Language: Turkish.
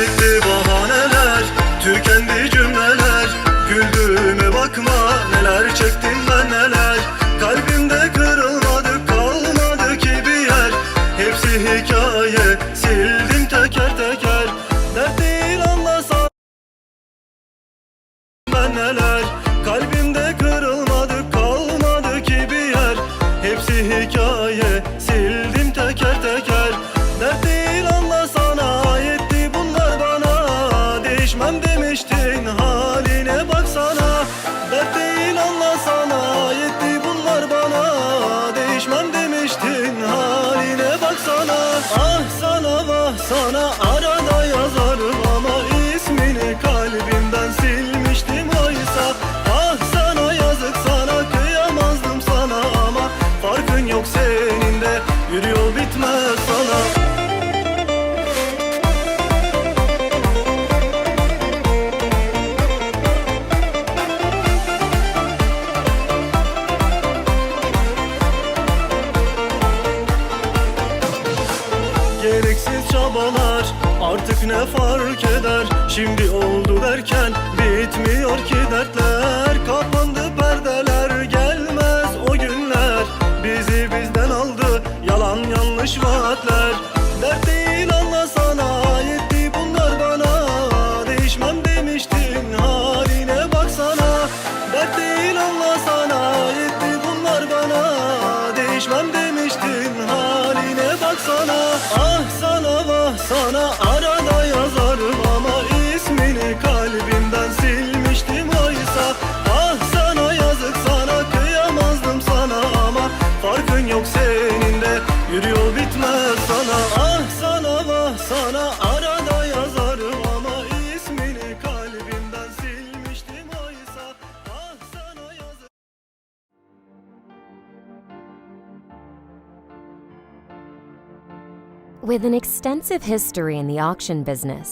bitti bahaneler Tükendi cümleler. Güldüğüme bakma neler çektim ben neler. Kalbimde kırılmadı kalmadı ki bir yer. Hepsi hikaye sildim teker teker. Dert değil anlasam ben neler. Değişmem demiştin Haline baksana. Dert değil anlasana Yetti bunlar bana. Değişmem demiştin Haline baksana. Ah sana vah sana Arada Gereksiz çabalar artık ne fark eder? Şimdi oldu derken bitmiyor ki dertler. Kapandı perdeler gelmez o günler. Bizi bizden aldı yalan yanlış vaatler. Dert değil anlasana yetti bunlar bana. Değişmem demiştin haline baksana. Dert değil anlasana yetti bunlar bana. Değişmem demiştin haline baksana Ah sana vah sana. Arada yazarım ama ismini kalbimden silmiştim oysa. Ah sana yazık sana kıyamazdım sana ama. Farkın yok senin de yürüyor bitmez sana. Ah With an extensive history in the auction business,